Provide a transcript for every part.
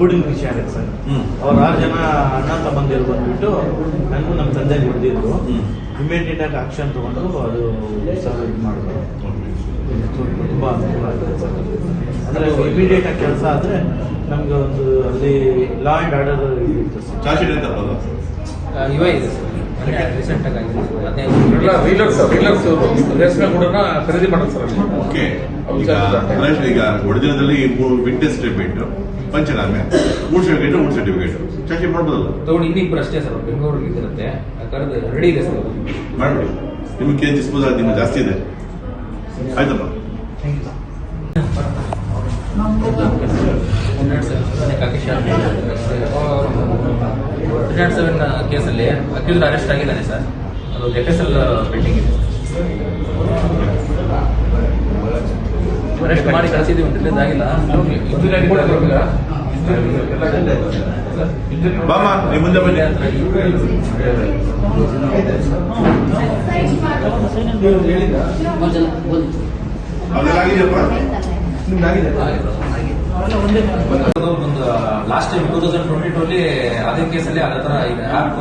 ಗೂಡಿನ ವಿಷಯ ಆಗುತ್ತೆ ಸರ್. ಅವ್ರ ಆರು ಜನ ಅಣ್ಣ ತಮ್ಮಂದಿರು ಬಂದ್ಬಿಟ್ಟು ನನಗೂ ನಮ್ಮ ತಂದೆಗೆ ಹೊಡೆದಿದ್ರು. ಇಮಿಡಿಯೇಟ್ ಆಗಿ ಆಕ್ಷನ್ ತಗೊಂಡು ಅದು ಸರ್ ಇದು ಮಾಡಿದ್ರು. ತುಂಬ ಅನುಕೂಲ ಆಗ್ತದೆ ಸರ್. ಅಂದರೆ ಇಮಿಡಿಯೇಟ್ ಆಗಿ ಕೆಲಸ ಆದರೆ ನಮ್ಗೆ ಒಂದು ಅಲ್ಲಿ ಲಾ ಆ್ಯಂಡ್ ಆರ್ಡರ್ ಇರುತ್ತೆ ಸರ್. ಇವ ಇದೆ ಸರ್. ಖರೀದಿ ಮಾಡೋದು ಸರ್. ಓಕೆ. ಈಗ ಒರಿಜಿನದಲ್ಲಿ ಮೂರು ವಿಟ್ನೆಸ್ ಸರ್ಟಿಫಿಕೇಟ್ ಪಂಚನಾಮೆ ಮೂರು ಸರ್ಟಿಫಿಕೇಟ್ ಮೂರು ಸರ್ಟಿಫಿಕೇಟ್ ಚರ್ಚೆ ಮಾಡ್ಬೋದಲ್ಲ? ತಗೊಂಡು ಇನ್ನಿಬ್ರು ಅಷ್ಟೇ ಸರ್ ಬೆಂಗಳೂರಿಗೆ ಇದಿರುತ್ತೆ ಕರೆದು ರೆಡಿ ಇದೆ ಸರ್ ಮಾಡಿ ಮಾಡ್ಬಿಡಿ. ನಿಮ್ಗೆ ಡಿಸ್ಪೋಸಲ್ ನಿಮ್ಮ ಜಾಸ್ತಿ ಇದೆ. ಆಯ್ತಪ್ಪ. ಹನ್ನೆರಡು ಸೆವೆನ್ ಕೇಸಲ್ಲಿ ಅಕ್ಯೂಸ್ ಅರೆಸ್ಟ್ ಆಗಿದ್ದಾನೆ ಸರ್. ಅದು ಎಫ್ ಎಸ್ ಎಲ್ ಪೆಂಡಿಂಗ್ ಇದೆ. ಅರೆಸ್ಟ್ ಮಾಡಿ ಕಳಿಸಿದ್ದೀವಿ ಅಂತ ರಿಲೀಸ್ ಆಗಿಲ್ಲ. ಬಾಮ ನೀವು ಮುಂದೆ ಬನ್ನಿ. ಒಂದು last time two thousand twenty ಅದೇ ಕೇಸಲ್ಲಿ ಅದೇ ತರ ಇದೆ. ಆಪ್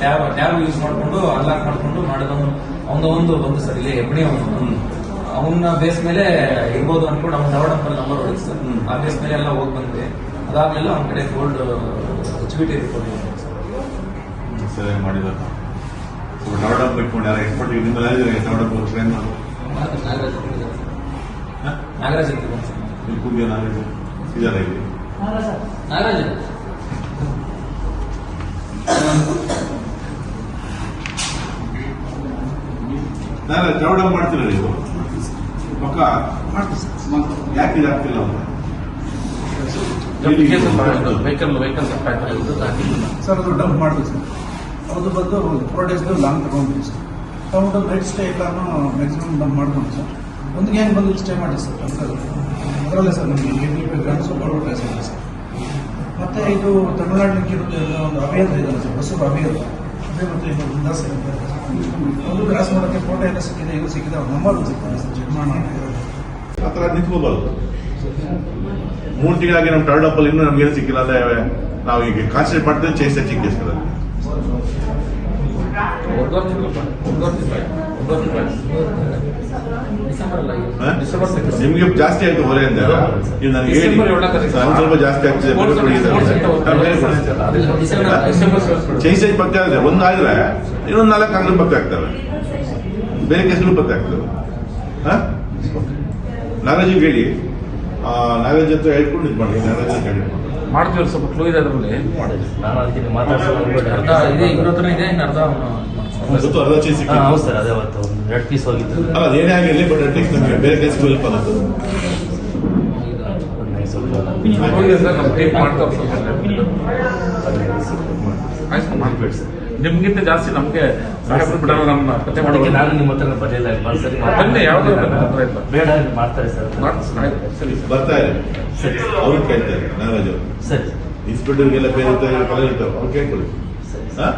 ಟ್ಯಾಬ್ ಟ್ಯಾಬ್ ಯೂಸ್ ಮಾಡಿಕೊಂಡು ಅನ್ಲಾಕ್ ಮಾಡಿಕೊಂಡು ಮಾಡಿದವನು ಅವನ ಒಂದು ಬಂದು ಸರ್. ಇಲ್ಲಿ ಎಬ್ಬಣಿ ಅವನು. ಅವನ ಬೇಸ್ ಮೇಲೆ ಇರ್ಬೋದು ಅನ್ಕೊಂಡು ಅವ್ನ ಡವಡಂಪಲ್ ನಂಬರ್ ಹೊಡಿತು ಸರ್. ಆ ಬೇಸ್ ಮೇಲೆ ಎಲ್ಲ ಹೋಗಿ ಬಂದ್ವಿ. ಅದಾದ್ಮೇಲೆ ಅವನ ಕಡೆ gold H B T report ಸರಿ ಯಾರು ಎಕ್ಸ್ಪರ್ಟ್ ನಿಮ್ಮಲ್ಲಿ ನಾಗರಾಜ್ ಅಂತ. ನಾಗರಾಜ್ ಅಂತ ಇದ್ದಾರೆ. ಇಲ್ಲಿ. ನಾಗರಾಜ್ ನಾನು ದ್ರೌಡ ಮಾಡ್ತೀರ ನೀವು? ಪಕ್ಕ ಯಾಕೆ ಇದಾಗ್ತಿಲ್ಲ ಅಂತ ಸರ್ ಅದು ಡಂಪ್ ಮಾಡಿದ್ವಿ ಸರ್. ಅದು ಬಂದು ಫೋರ್ ಡೇಸ್ ಲಾಂಗ್ ತಗೊಂಡ್ವಿ ಸರ್. ತಗೊಂಡು ನೈಟ್ ಸ್ಟೇ ಎಲ್ಲಾನು ಮ್ಯಾಕ್ಸಿಮಮ್ ಡಂಪ್ ಮಾಡ್ಕೊಂಡು ಸರ್. ಒಂದು ಗ್ಯಾಂಗ್ ಬಂದು ಸ್ಟೇ ಮಾಡಿ ಸರ್. ಅದರಲ್ಲೇ. ಸರ್ ನಮಗೆ ಏಯ್ಟಿ ಫೈವ್ ಗ್ರಾಮ್ಸ್ ಬರೋ ಪ್ರೈಸ್ ಇದೆ ಸರ್. ಮತ್ತೆ ಇದು ತಮಿಳ್ನಾಡಿನ ಒಂದು ಅಭಯದ ಇದೆ ಸರ್. ಬಸ್ಸು ಅಭಯದ ಅದೇ ಮತ್ತೆ ಇದು ಉಲ್ಲಾಸ ಇದೆ. ಒಂದು ಕ್ರಾಸ್ ಮಾಡೋಕ್ಕೆ ಫೋಟೋ ಎಲ್ಲ ಸಿಕ್ಕಿದೆ ಇದು ಸಿಕ್ಕಿದೆ, ಅವ್ರ ನಂಬರ್ ಸಿಕ್ಕಿದೆ ಸರ್ ಚೆಕ್ ಆ ಥರ ನಿಂತ್ಕೋಬಾರ್ದು. ಮೂರು ತಿಂಗಳಾಗಿ ನಮ್ಮ ಅಲ್ಲಿ ಇನ್ನೂ ನಮ್ಗೇನು ಸಿಕ್ಕಿಲ್ಲ ಅಂದರೆ ನಾವು ಈಗ ಕಾನ್ಸಂಟ್ರೇಟ್ ಮಾಡ್ತೀವಿ ಚೇಸ್ ಹೆಚ್ಚಿಗೆ ಕೇಸ್ಗಳಲ್ಲಿ ಇದು. ಸಿಕ್ಸ್. ನಿಮ್ಗೆ ಜಾಸ್ತಿ ಆಯ್ತು ಹೊರೆ ಅಂತ ಇದು ನನಗೆ ಹೇಳಿ. ನಾನು ಸ್ವಲ್ಪ ಜಾಸ್ತಿ ಆಗ್ತಿದೆ ಇದೆ. ಇದೆ. ಚೈಸ್ ಪತ್ತೆ ಆಗಿದೆ ಒಂದು ಆದ್ರೆ ಇನ್ನೊಂದು ನಾಲ್ಕು ಅಂಗಡಿ ಪತ್ತೆ ಆಗ್ತವೆ. ಬೇರೆ ಕೇಸ್ಗಳು ಪತ್ತೆ ಆಗ್ತವೆ. ನಾಗರಾಜಿಗೆ ಹೇಳಿ. ನಾಗರಾಜ್ ಹತ್ರ ಹೇಳ್ಕೊಂಡು ಇದು ಮಾಡಿ. ನಾಗರಾಜ್ ಹೇಳಿ ಮಾಡ್ತೀವಿ ಸ್ವಲ್ಪ ಕ್ಲೂ ಇದೆ ಅದರಲ್ಲಿ. ನಾನು ಅದಕ್ಕೆ ಮಾತಾಡ್ಸೋದು ಅರ್ಧ ಇದೆ ಇವ್ರ ಹತ್ರ ಇದೆ ಇನ್ನು ಅರ್ಧ ಅವನು ಗೊತ್ತು ಅರ್ಧ ಚೇಸ್ ಹೌದು ಸರ್ ಅದೇ ಅವತ್ತು ಒಂದು ಎರಡು ಪೀಸ್ ಅಲ್ಲ ಅದೇನೇ ಆಗಿರಲಿ ಬಟ್ ಅಟ್ಲೀಸ್ಟ್ ನಮಗೆ ಬೇರೆ ಹೆಲ್ಪ್ ಆಗುತ್ತೆ ಸ್ವಲ್ಪ ಮಾಡ್ಬೇಡಿ ಸರ್. ನಿಮ್ಗಿಂತ ಜಾಸ್ತಿ ನಮ್ಗೆ ಸಾಹೇಬ್ರು ಬಿಡೋಣ ನಮ್ಮನ್ನ ಕತೆ ಮಾಡೋದು. ನಾನು ನಿಮ್ಮ ಹತ್ರ ಬರಲಿಲ್ಲ ಬನ್ನಿ, ಯಾವ್ದಾದ್ರು ಬನ್ನಿ, ಇಲ್ಲ. ಬೇಡ ಮಾಡ್ತಾರೆ ಸರ್. ಮಾಡ್ತಾರೆ ಸರಿ. ಸರ್ ಬರ್ತಾ ಇದೆ ಸರಿ. ಅವ್ರು ಕೇಳ್ತಾರೆ ನಾಗರಾಜ್ ಅವರು. ಸರಿ. ಇನ್ಸ್ಪೆಕ್ಟರ್ಗೆಲ್ಲ ಬೇರೆ ಕಳೆದ ಕಲೆ ಇರ್ತಾರೆ ಅವ್ರು ಕೇಳ್ಕೊಳ್ಳಿ.